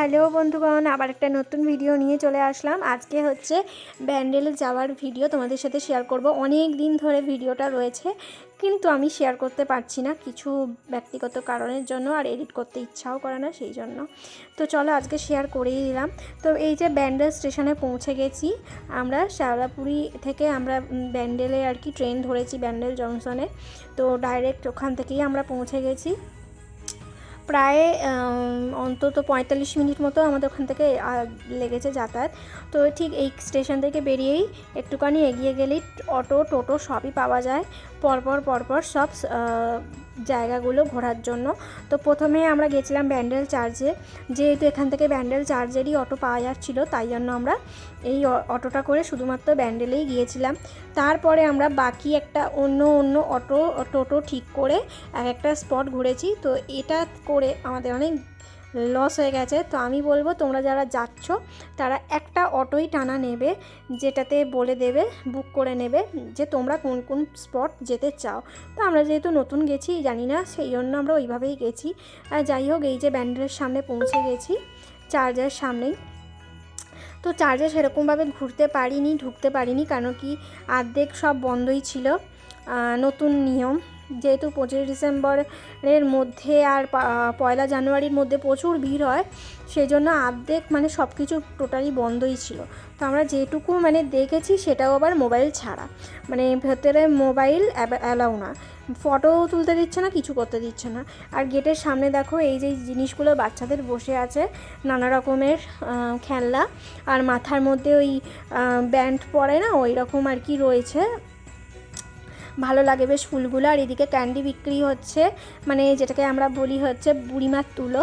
Hello বন্ধুগণ, আবার একটা নতুন ভিডিও নিয়ে চলে আসলাম। আজকে হচ্ছে ব্যান্ডেলে যাওয়ার ভিডিও তোমাদের সাথে শেয়ার করব। অনেক দিন ধরে ভিডিওটা রয়েছে, কিন্তু আমি শেয়ার করতে পারছি না কিছু ব্যক্তিগত কারণের জন্য আর এডিট করতে ইচ্ছাও করে না সেই জন্য। তো চলো আজকে শেয়ার করেই দিলাম। তো এই যে ব্যান্ডেল স্টেশনে পৌঁছে গেছি, আমরা শ্যাওলাপুরি থেকে আমরা ব্যান্ডেলে আর কি ট্রেন ধরেছি ব্যান্ডেল জংশনে তো ডাইরেক্ট ওখান থেকেই আমরা পৌঁছে গেছি। প্রায় অন্তত পঁয়তাল্লিশ মিনিট মতো আমাদের ওখান থেকে লেগেছে যাতায়াত। তো ঠিক এই স্টেশন থেকে বেরিয়েই একটুখানি এগিয়ে গেলেই অটো, টোটো সবই পাওয়া যায়। পরপর পরপর সব জায়গাগুলো ঘোরার জন্য। তো প্রথমে আমরা গেছিলাম ব্যান্ডেল চার্জে যেহেতু এখান থেকে ব্যান্ডেল চার্জেরই অটো পাওয়া যাচ্ছিল, তাই জন্য আমরা এই অটোটা করে শুধুমাত্র ব্যান্ডেলেই গিয়েছিলাম। তারপরে আমরা বাকি একটা অন্য অন্য অটো টোটো ঠিক করে এক একটা স্পট ঘুরেছি। তো এটা করে আমাদের অনেক লস হয়ে গেছে। তো আমি বলব, তোমরা যারা যাচ্ছ, তারা একটা অটোই টানা নেবে, যেটাতে বলে দেবে বুক করে নেবে, যে তোমরা কোন কোন স্পট যেতে চাও। তো আমরা যেহেতু নতুন গেছি, জানি না, সেই জন্য আমরা ওইভাবেই গেছি। আর যাই হোক, এই যে ব্যান্ডেলের সামনে পৌঁছে গেছি, চার্জের সামনেই। তো চার্জে সেরকমভাবে ঘুরতে পারিনি, ঢুকতে পারিনি, কারণ কি, আর্ধেক সব বন্ধই ছিল। নতুন নিয়ম। যেহেতু পঁচিশে ডিসেম্বরের মধ্যে আর পয়লা জানুয়ারির মধ্যে প্রচুর ভিড় হয় সেই জন্য আর্ধেক মানে সব কিছু টোটালি বন্ধই ছিল। তো আমরা যেটুকু মানে দেখেছি সেটাও আবার মোবাইল ছাড়া। মানে ভেতরে মোবাইল অ্যালাউ না। ফটো তুলতে দিচ্ছে না, কিছু করতে দিচ্ছে না। আর গেটের সামনে দেখো, এই যে জিনিসগুলো বাচ্চাদের বসে আছে, নানা রকমের খেলনা। আর মাথার মধ্যে ওই ব্যান্ড পরে না ওই রকম আর কি রয়েছে। ভালো লাগে বেশ ফুলগুলো। আর এদিকে ক্যান্ডি বিক্রি হচ্ছে মানে যেটাকে আমরা বলি হচ্ছে বুড়িমার তুলো।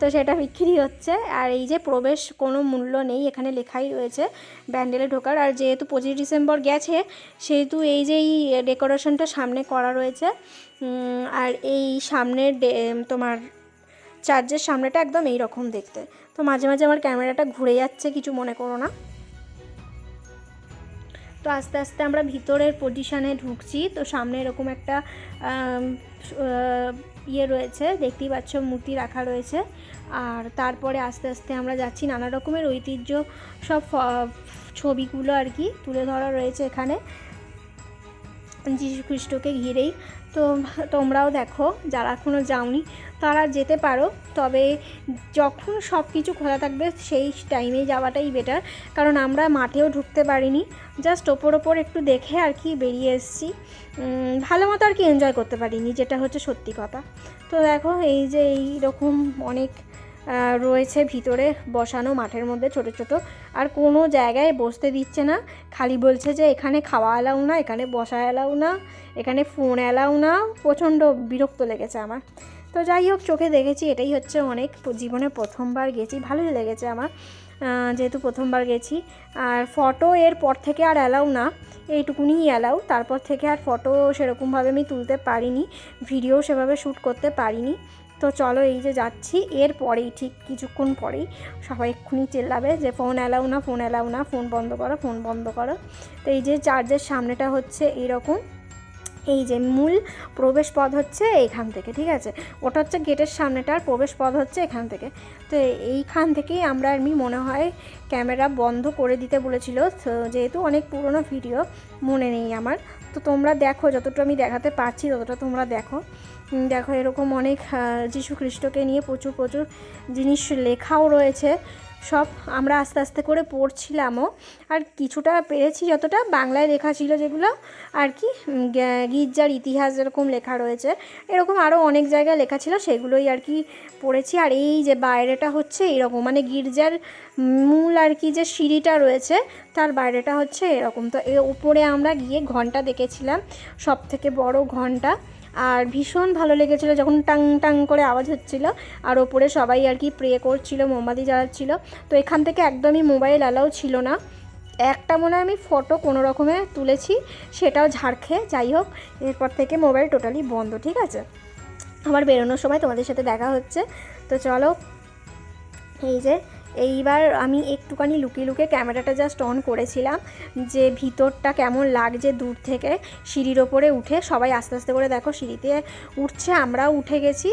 তো সেটা বিক্রি হচ্ছে। আর এই যে প্রবেশ কোনো মূল্য নেই, এখানে লেখাই রয়েছে ব্যান্ডেলে ঢোকার। আর যেহেতু পঁচিশ ডিসেম্বর গেছে, সেহেতু এই যে এই ডেকোরেশনটা সামনে করা রয়েছে আর এই সামনের তোমার চার্জের সামনেটা একদম এই রকম দেখতে। তো মাঝে মাঝে আমার ক্যামেরাটা ঘুরে যাচ্ছে, কিছু মনে করো না। তো আস্তে আস্তে আমরা ভিতরের পজিশানে ঢুকছি। তো সামনে এরকম একটা ইয়ে রয়েছে, দেখতেই পাচ্ছ মূর্তি রাখা রয়েছে। আর তারপরে আস্তে আস্তে আমরা যাচ্ছি নানা রকমের ঐতিহ্য সব ছবিগুলো আর কি তুলে ধরা রয়েছে এখানে। খ্রিস্টকে ঘিরেই। তো তোমরাও দেখো, যারা এখনও যাওনি, তারা যেতে পারো, তবে যখন সব কিছু খোলা থাকবে, সেই টাইমে যাওয়াটাই বেটার কারণ আমরা মাঠেও ঢুকতে পারিনি। জাস্ট ওপর ওপর একটু দেখে আর কি বেরিয়ে এসেছি। ভালো মতো আর কি এনজয় করতে পারিনি, যেটা হচ্ছে সত্যি কথা। তো দেখো, এই যে এই রকম অনেক রয়েছে ভিতরে বসানো মাঠের মধ্যে ছোট ছোট। আর কোনো জায়গায় বসতে দিচ্ছে না। খালি বলছে যে এখানে খাওয়া এলাও না, এখানে বসা এলাও না, এখানে ফোন এলাও না। প্রচণ্ড বিরক্ত লেগেছে আমার। তো যাই হোক, চোখে দেখেছি, এটাই হচ্ছে অনেক জীবনে প্রথমবার গেছি। ভালোই লেগেছে আমার যেহেতু প্রথমবার গেছি। আর ফটো এর পর থেকে আর অ্যালাউ না এইটুকুনি অ্যালাউ তারপর থেকে আর ফটো সেরকমভাবে আমি তুলতে পারিনি, ভিডিও সেভাবে শ্যুট করতে পারিনি। তো চলো এই যে যাচ্ছি, এর পরেই, ঠিক কিছুক্ষণ পরেই সবাই এক্ষুনি চেল্লাবে যে ফোন অ্যালাউ না ফোন অ্যালাউ না ফোন বন্ধ করো ফোন বন্ধ করো। তো এই যে চার্জের সামনেটা হচ্ছে এরকম এই যে মূল প্রবেশ পথ হচ্ছে এইখান থেকে, ঠিক আছে? ওটা হচ্ছে গেটের সামনেটার প্রবেশ পথ হচ্ছে এখান থেকে। তো এইখান থেকেই আমরা এমনি মনে হয় ক্যামেরা বন্ধ করে দিতে বলেছিল। যেহেতু অনেক পুরনো ভিডিও মনে নেই আমার। তো তোমরা দেখো, যতটা আমি দেখাতে পারছি, ততটা তোমরা দেখো। দেখো এরকম অনেক যীশু খ্রিস্টকে নিয়ে প্রচুর প্রচুর জিনিস লেখাও রয়েছে। সব আমরা আস্তে আস্তে করে পড়ছিলামও। আর কিছুটা পেরেছি যতটা, বাংলায় লেখা ছিল যেগুলো, আর কি গির্জার ইতিহাস এরকম লেখা রয়েছে, এরকম আরও অনেক জায়গায় লেখা ছিল, সেগুলোই আর কি পড়েছি। আর এই যে বাইরেটা হচ্ছে এরকম মানে গির্জার মূল আর কি যে সিঁড়িটা রয়েছে, তার বাইরেটা হচ্ছে এরকম। তো এর উপরে আমরা গিয়ে ঘণ্টা দেখেছিলাম সব থেকে বড় ঘণ্টা। আর ভীষণ ভালো লেগেছিলো, যখন টাং টাং করে আওয়াজ হচ্ছিল, আর ওপরে সবাই আর কি প্রে করছিল, মোমবাতি জ্বালাচ্ছিল তো এখান থেকে একদমই মোবাইল অ্যালাউ ছিল না। একটা মনে আমি ফটো কোনো রকমে তুলেছি, সেটাও ঝাড় খেয়ে যাই হোক, এরপর থেকে মোবাইল টোটালি বন্ধ, ঠিক আছে? আমার বেরোনোর সময় তোমাদের সাথে দেখা হচ্ছে। তো চলো, এই যে, এইবার আমি একটুখানি লুকিয়ে লুকিয়ে ক্যামেরাটা জাস্ট অন করেছিলাম, যে ভিতরটা কেমন লাগছে দূর থেকে। সিঁড়ির ওপরে উঠে সবাই আস্তে আস্তে করে দেখো সিঁড়িতে উঠছে, আমরাও উঠে গেছি।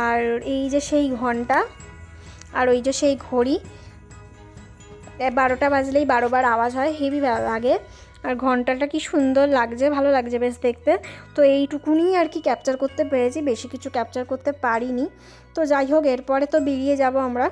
আর এই যে সেই ঘণ্টা আর ওই যে সেই ঘড়ি বারোটা বাজলেই বারোবার আওয়াজ হয় হেভি লাগে। আর ঘন্টাটা কি সুন্দর লাগছে, ভালো লাগছে বেশ দেখতে। তো এইটুকুনি আর কি ক্যাপচার করতে পেরেছি, বেশি কিছু ক্যাপচার করতে পারিনি। তো যাই হোক, এরপরে তো বেরিয়ে যাব আমরা।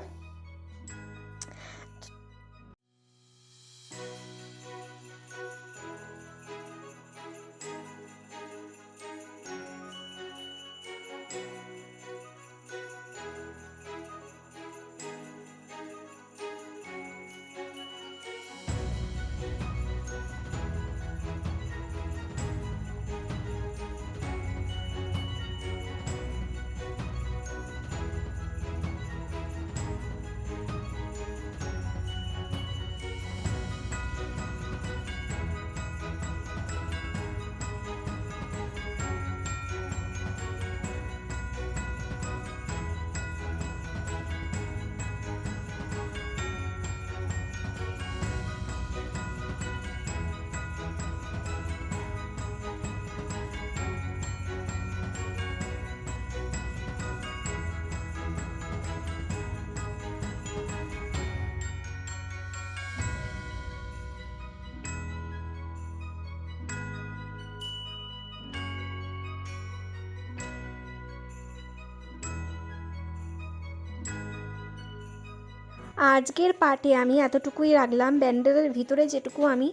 আজকের পার্টে আমি এতটুকুই রাখলাম। ব্যান্ডেলের ভিতরে যেটুকু আমি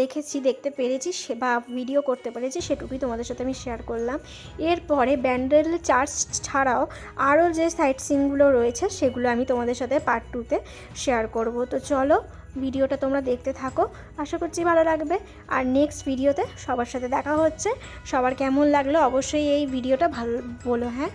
দেখেছি, দেখতে পেরেছি, সে বা ভিডিও করতে পেরেছি, সেটুকুই তোমাদের সাথে আমি শেয়ার করলাম। এরপরে ব্যান্ডেল চার্চ ছাড়াও আরও যে সাইট সিনগুলো রয়েছে, সেগুলো আমি তোমাদের সাথে পার্ট টুতে শেয়ার করব। তো চলো ভিডিওটা তোমরা দেখতে থাকো। আশা করছি ভালো লাগবে। আর নেক্সট ভিডিওতে সবার সাথে দেখা হচ্ছে। সবার কেমন লাগল অবশ্যই এই ভিডিওটা ভালো বলো হ্যাঁ?